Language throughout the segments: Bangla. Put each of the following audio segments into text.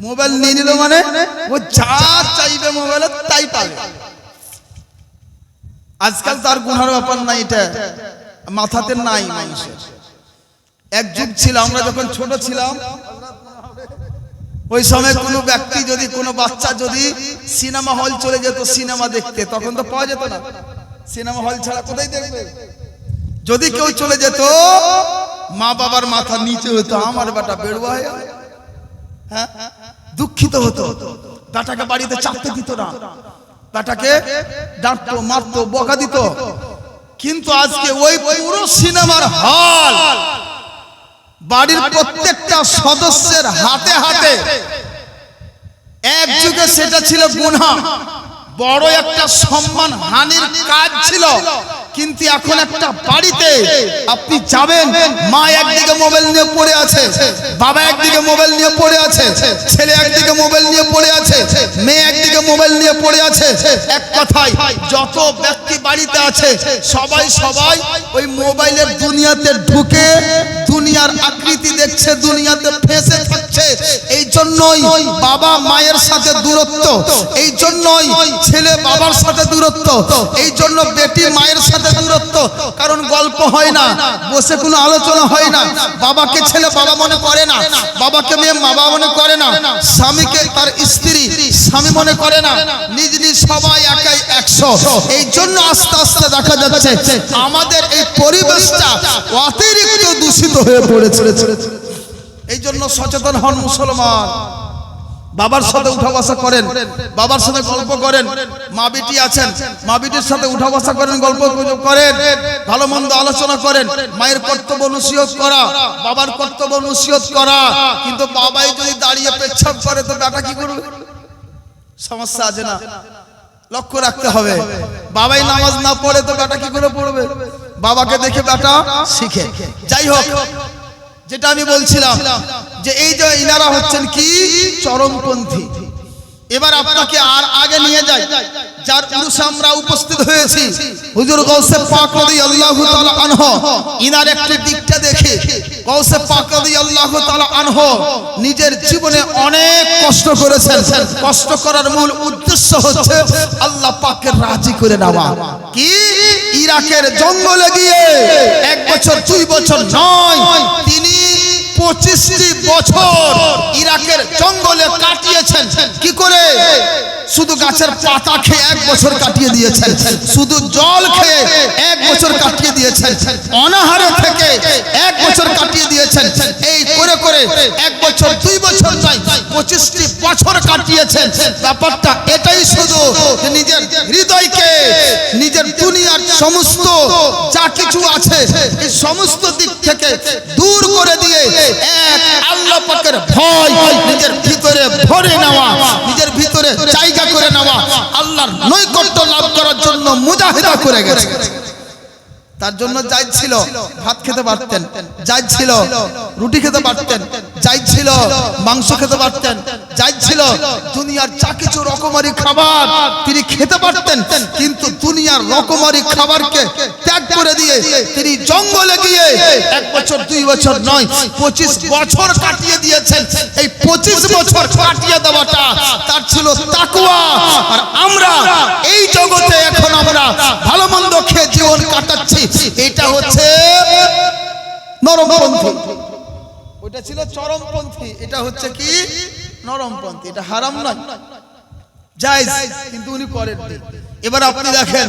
মোবাইল নিয়ে নিল মানে? ও যা চাইবে মোবাইলে তাই পাবে। আজকাল তার গুনার ব্যাপার নাই এটা। মাথাতে নাই মানুষের। এক যুগ ছিল, আমরা যখন ছোট ছিলাম, ওই সময় কোনো ব্যক্তি যদি, কোনো বাচ্চা যদি সিনেমা হল চলে যেত, সিনেমা দেখতে, তখন তো পাওয়া যেত না। সিনেমা হল ছাড়া কোথায় দেখবে? যদি কেউ চলে যেত, মা বাবার মাথা নিচে হতো, আমার বেটা বেড়ুয়া হয়ে। হ্যাঁ? দুঃখিত হতো। বেটাকে বাড়িতে চাপতে দিত না। বেটাকে ডাঁটতো, মারতো, বকা দিত। কিন্তু আজকে ওই পুরো সিনেমার হল, বাড়ির প্রত্যেকটা সদস্যের হাতে হাতে এক যুগে সেটা ছিল গুনা বড় একটা সম্মান হানির কাজ ছিল। কিন্তু এখন একটা বাড়িতে আপনি যাবেন, মা একদিকে মোবাইল নিয়ে পড়ে আছে, বাবা একদিকে মোবাইল নিয়ে পড়ে আছে, ছেলে একদিকে মোবাইল নিয়ে পড়ে আছে, মেয়ে একদিকে মোবাইল নিয়ে পড়ে আছে। এক কথায়, যত ব্যক্তি বাড়িতে আছে, সবাই সবাই ওই মোবাইলের দুনিয়াতে ঢুকে, দুনিয়ার আকৃতি দেখছে, দুনিয়াতে ফেসে থাকছে। জন্যই বাবা মায়ের সাথে দূরত্ব, এই জন্যই ছেলে বাবার সাথে দূরত্ব, এই জন্য বেটি মায়ের সাথে দূরত্ব। কারণ গল্প হয় না, বসে কোনো আলোচনা হয় না। বাবাকে ছেলে বাবা মনে করে না, বাবাকে মেয়ে বাবা মনে করে না, স্বামীকে তার স্ত্রী, স্বামী মনে করে না। নিজ নিজ সবাই একাই একশো। এই জন্য আস্তে আস্তে দেখা যাচ্ছে, আমাদের এই পরিবেশটা অতিরিক্ত দূষিত হয়ে পড়েছে। এই জন্য সচেতন হন মুসলমান। বাবার সাথে উঠা বসা করেন বাবার সাথে গল্প করেন মা বেটি আছেন মা বেটির সাথে উঠা বসা করেন গল্প গুজব করেন ভালো মন্দ আলোচনা করেন মায়ের কর্তব্য নসিহত করা বাবার কর্তব্য নসিহত করা কিন্তু বাবাই যদি দাঁড়িয়ে পেচ্ছাপ করে তো বেটা কি করবে? সমস্যা আছে না। লক্ষ্য রাখতে হবে। বাবাই নামাজ না পড়ে তো বেটা কি করে পড়বে? বাবাকে দেখে বেটা শিখে। যাই হোক। যেটা আমি বলছিলাম যে এই যে ইনারা হচ্ছেন কি? চরমপন্থী। এবার আপনাকে আর আগে নিয়ে যাই। যার পুরুষে আমরা উপস্থিত হয়েছি, হুজুর গৌসে পাক আল্লাহ আনহু। ইনার একটু দিকটা দেখে গৌসে পাক আল্লাহ আনহু নিজের জীবনে অনেক কষ্ট করেছেন। কষ্ট করার মূল উদ্দেশ্য হচ্ছে আল্লাহ পাককে রাজি করে নেওয়া। কি? ইরাকের জঙ্গলে গিয়ে এক বছর, দুই বছর নয় পঁচিশটি বছর ইরাকের জঙ্গলে কাটিয়েছেন। কি করে? শুধু গাছের পাতা খেয়ে এক বছর কাটিয়ে দিয়েছেন। শুধু জল খেয়ে এক বছর কাটিয়ে দিয়েছেন। অনাহারে থেকে এক বছর কাটিয়ে দিয়েছেন। এই করে করে এক বছর, দুই বছর নয়, পঁচিশটি বছর কাটিয়েছেন। ব্যাপারটা এটাই শুধু নিজের হৃদয়কে, নিজের দুনিয়ার সমস্ত যা কিছু আছে, এই সমস্ত দিক থেকে দূর করে দিয়ে এক আল্লাহ পাকের ভয় নিজের ভিতরে ভরে নেওয়া। আল্লাহর নৈকট্য লাভ করার জন্য মুজাহিদা করে গেছে। তার জন্য যাই ছিল ভাত খেতে পারতেন যাই ছিল রুটি খেতে পারতেন যাই ছিল মাংস খেতে পারতেন যাই ছিল দুনিয়ার যা কিছু রকমারি খাবার তিনি খেতে পারতেন কিন্তু দুনিয়ার রকমারি খাবারকে ত্যাগ করে দিয়ে তিনি জঙ্গলে গিয়ে এক বছর দুই বছর নয় পঁচিশ বছর কাটিয়ে দিয়েছেন। এই পঁচিশ বছর কাটিয়ে দেওয়াটা তার ছিল তাকুয়া। আর আমরা এই জগতে এখন আমরা ভালো মন্দ খেয়ে জীবন কাটাচ্ছি। এটা হচ্ছে নরমপন্থী। ওইটা ছিল চরমপন্থী। এটা হচ্ছে কি? নরমপন্থী। এটা হারাম নয়। জায়েজ। কিন্তু উনি করেন এবার আপনি দেখেন,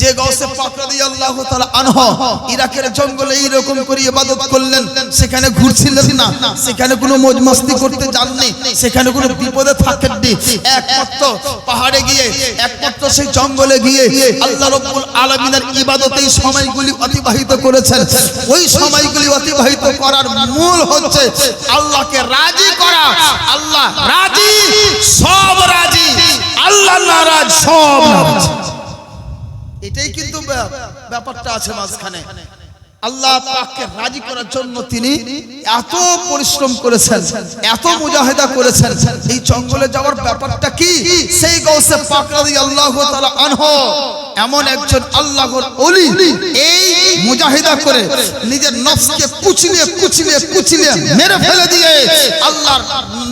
যে গৌসে পাক রাদিয়াল্লাহু তাআলা আনহু, ইরাকের জঙ্গলে এই রকম করে ইবাদত করলেন, সেখানে ঘুরছিলেন না, সেখানে কোনো মौज মস্তি করতে যাননি, সেখানে কোনো বিপদে থাকেননি। একমাত্র পাহাড়ে গিয়ে, একমাত্র সেই জঙ্গলে গিয়ে আল্লাহ রাব্বুল আলামিনের ইবাদতেই সময়গুলি অতিবাহিত করেছেন। ওই সময়গুলি অতিবাহিত করার মূল হচ্ছে আল্লাহকে রাজি করা। আল্লাহ রাজি, সব রাজি, আল্লাহ নারাজ, সব নারাজ। এটাই কিন্তু ব্যাপারটা আছে মাঝখানে। আল্লাহ পাককে রাজি করার জন্য তিনি এত পরিশ্রম করেছেন, এত মুজাহিদা করেছেন। এই জঙ্গলে যাওয়ার ব্যাপারটা কি? সেই গৌসে পাক রাদিয়াল্লাহু তাআলা আনহু, এমন একজন আল্লাহর ওলি, এই মুজাহিদা করে নিজের নফসকে কুচলিয়ে কুচলিয়ে কুচলিয়ে মেরে ফেলে দিয়ে আল্লাহর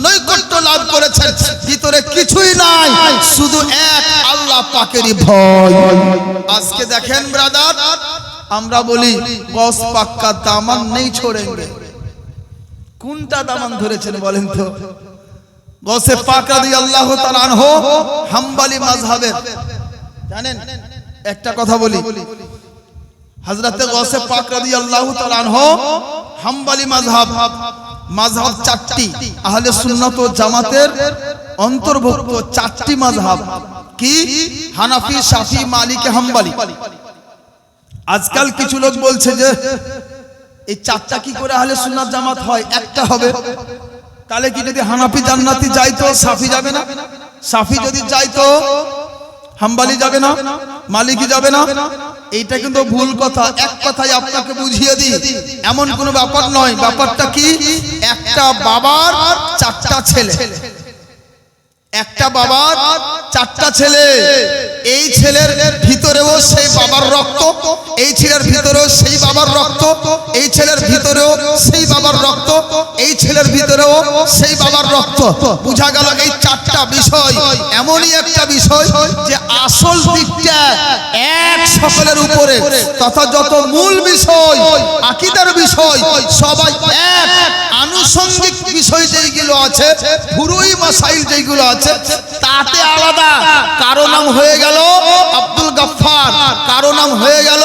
নৈকট্য লাভ করেছেন। ভিতরে কিছুই নাই, শুধু এক আল্লাহ পাকেরই ভয়। আজকে দেখেন, ব্রাদার আমরা বলি বস পাক্কা দামান নেই ছোড়েঙ্গে। কোনটা দামান ধরেছেন বলেন তো? গসে পাকা দিয়ে আল্লাহ তালানহ হাম্বালি মাযহাবের। জানেন? একটা কথা বলি। হযরতে গসে পাক রাদিয়াল্লাহু তাআলা আনহু, হাম্বালি মাযহাব। মাযহাব চারটি। আহলে সুন্নাত জামাতের অন্তর্ভুক্ত চারটি মাযহাব। কি? হানাফি, শাফি, মালিকি, হাম্বালি। আজকাল কিছু লোক বলছে যে এই চারটা কি করে আহলে সুন্নাত জামাত হয়? একটা হবে। তাহলে কি যদি হানাফি জান্নাতি যাইতো সাফি যাবে না? সাফি যদি যাইতো হাম্বালি যাবে না? মালিকি যাবে না? এইটা কিন্তু ভুল কথা। এক কথাই আপনাকে বুঝিয়ে দিই এমন কোনো ব্যাপার নয়। ব্যাপারটা কি? একটা বাবার চারটা ছেলে। একটা বাবার চারটা ছেলে। এই ছেলের ভিতরেও সেই বাবার রক্ত, এই ছেলের ভিতরেও সেই বাবার রক্ত, এই ছেলের ভিতরেও সেই বাবার রক্ত, এই ছেলের ভিতরেও সেই বাবার রক্ত। বুঝা গেল এই চারটা বিষয়, এমনই একটা বিষয় যে আসল দিকটা এক সকলের উপরে, তথা যত মূল বিষয়, আকিদার বিষয়, সবাই এক। আনুষঙ্গিক বিষয় যেইগুলো আছে পুরোই মাসাইল যেইগুলো আছে তাতে আলাদা। কারও নাম হয়ে গেল আব্দুল গাফফার কারও নাম হয়ে গেল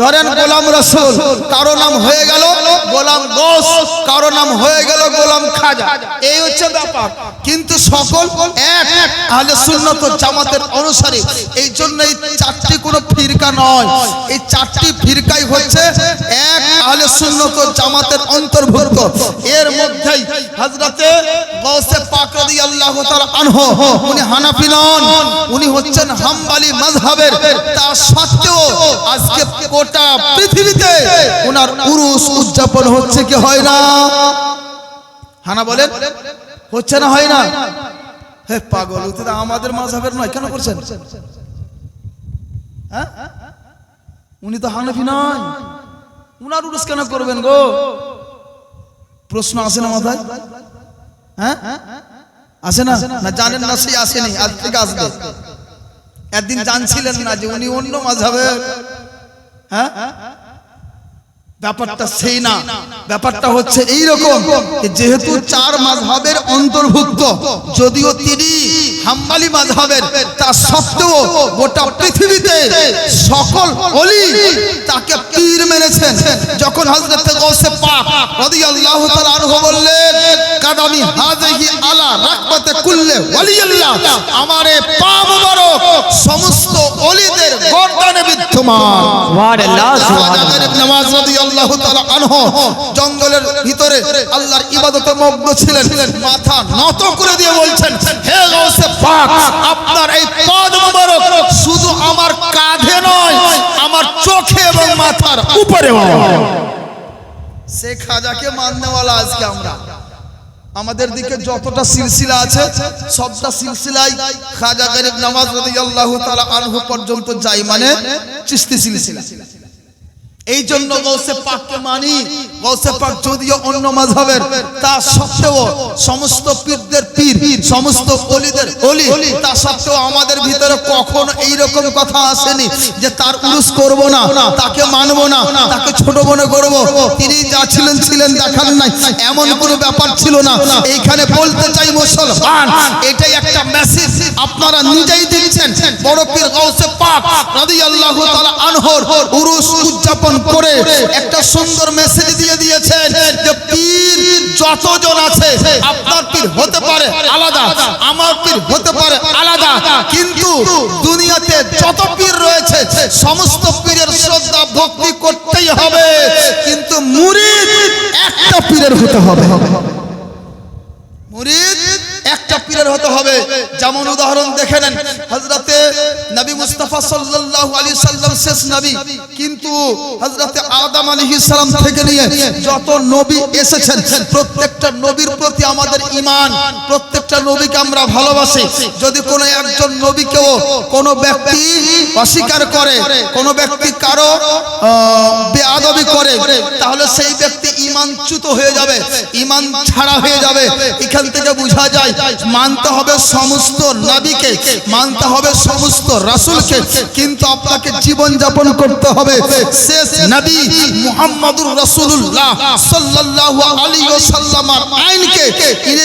ধরেন গোলাম রসুল কারও নাম হয়ে গেল গোলাম গোস কারও নাম হয়ে গেল গোলাম খাজা। এই হচ্ছে ব্যাপার। কিন্তু সকল এক আহলে সুন্নত জামাতের অনুসারী এই জন্য এই চারটি কোনো ফিরকা নয়। এই চারটি ফিরকাই হচ্ছে এক আহলে সুন্নত জামাতের অন্তর্ভুক্ত। এর মধ্যেই হযরতে গৌসে পাক রাদিয়াল্লাহু তাআলা আনহু উনি হানাফি নন। উনি হচ্ছেন হাম্বলি মাযহাবের। তা সত্ত্বেও আজকে গোটা পৃথিবীতে ওনার উরুস উদযাপন হচ্ছে কি হয় না? হানা বলেন, হচ্ছে না হয় না? হে পাগল আমাদের মাযহাবের নয়, কেন করছেন? হ্যাঁ? উনি তো হানাফি নয়। উনার উরুস কেন করবেন গো? প্রশ্ন আসে না মাথায়? হ্যাঁ? আসে না? না, জানেন না সেই আসেনি, আজ থেকে আসবে। একদিন জানছিলেন না যে উনি অন্য মাঝাবে হ্যাঁ? ব্যাপারটা সেই না। ব্যাপারটা হচ্ছে এই রকম যেহেতু চার মাঝহাবের অন্তর্ভুক্ত যদিও তিনি হাম্বালি মাঝহাবের তা সত্ত্বেও গোটা পৃথিবীতে সকল অলি তাকে পীর মেনেছেন যখন হযরত গৌসে পাক রাদিয়াল্লাহু তাআলা আনহু বললেন কাদামি হাযিহি আলা কুল্লে ওয়ালিয়াল্লাহ। আমারে পা মোবারক সমস্ত অলিদের গর্দানে বিদ্যমান। সুবহানাল্লাহ, সুবহানাল্লাহ। নওয়াজ রাদিয়াল্লাহু তাআলা আনহু জঙ্গলের ভিতরে আল্লাহর ইবাদতে মগ্ন ছিলেন। মাথা নত করে দিয়ে বলছেন হে গাউসে পাক আপনার এই পদ মোবারক শুধু আমার কাঁধে নয় আমার চোখে এবং মাথার উপরে সে খাজাকে মাননেওয়ালা আজকে আমরা। আমাদের দিকে যতটা সিলসিলা আছে সবটা সিলসিলাই খাজা গরিব নামাজ রাদিয়াল্লাহু তাআলা আনহু পর্যন্ত যায় মানে চিস্তি সিলসিলা। এই জন্য গৌসে পাককে মানি গৌসে পাক যদিও অন্য মাযহাবের তা সত্ত্বেও সমস্ত পীরদের পীর সমস্ত অলিদের অলি তা সত্ত্বেও আমাদের ভিতরে কখনো এই রকম কথা আসেনি যে তার উরুস করব না তাকে মানব না তাকে ছোট মনে করব। তিনি যা ছিলেন ছিলেন দেখান নাই এমন কোনো ব্যাপার ছিল না। এইখানে বলতে চাই মুসলমান এটাই একটা মেসেজ আপনারা নিজেই দিচ্ছেন। বড় পীর গৌসে পাক রাদিয়াল্লাহু তাআলা আনহর উরুস উদযাপন করে একটা সুন্দর মেসেজ দিয়ে দিয়েছেন যে পীর যতজন আছে, আপনার পীর হতে পারে আলাদা, আমার পীর হতে পারে আলাদা। কিন্তু দুনিয়াতে যত পীর রয়েছে, সমস্ত পীরের শ্রদ্ধা, ভক্তি করতেই হবে। কিন্তু মুরিদ একটা পীরের হতে হবে। মুরিদ একটা পীরের হতে হবে। যেমন উদাহরণ দেখে নেন। নবী। যত নবী এসেছেন, প্রত্যেকটা নবীর প্রতি আমাদের প্রত্যেকটা নবীকে আমরা ভালোবাসি। যদি কোনো একজন ব্যক্তি অস্বীকার করে, কোনো ব্যক্তি কারও তাহলে সেই ব্যক্তি ঈমানচ্যুত হয়ে যাবে, ঈমান ছাড়া হয়ে যাবে। এখান থেকে বোঝা যায়, মানতে হবে সমস্ত নবীকে, মানতে হবে সমস্ত রাসূলকে, কিন্তু আপনাকে জীবন যাপন করতে হবে। শেষ নবী মুহাম্মদুর রাসূলুল্লাহ সাল্লাল্লাহু আলাইহি ওয়াসাল্লামের আইনকে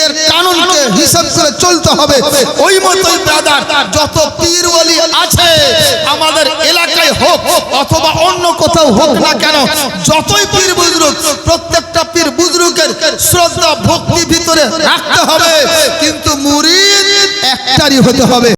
এর কানুনকে হিসাব করে চলতে হবে। ওই মতোই ব্রাদার, যত পীর ওলি আছে, আমাদের অথবা অন্য কোথাও হোক না কেন যতই পীর বুজরুক প্রত্যেকটা পীর বুজরুকের শ্রদ্ধা ভক্তি ভিতরে রাখতে হবে। কিন্তু মুরিদ একটারই হতে হবে।